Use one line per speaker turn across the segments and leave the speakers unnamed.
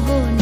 পাবো না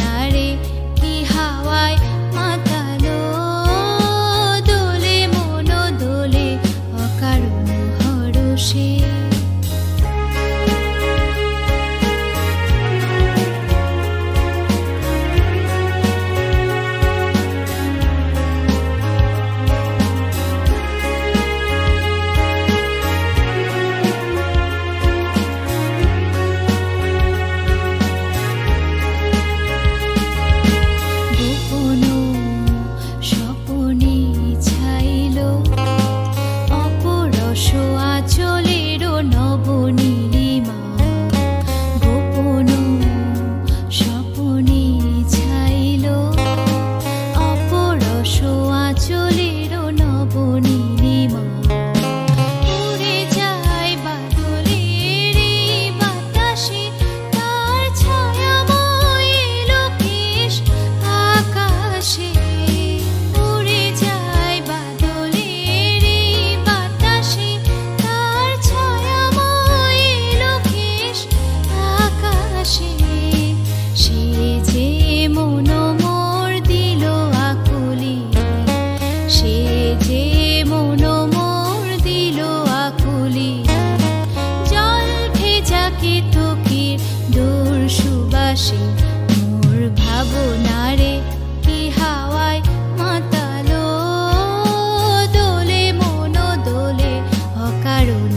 ভাসে মোর ভাবনারে কি হাওয়ায় মাতালো? অকারণ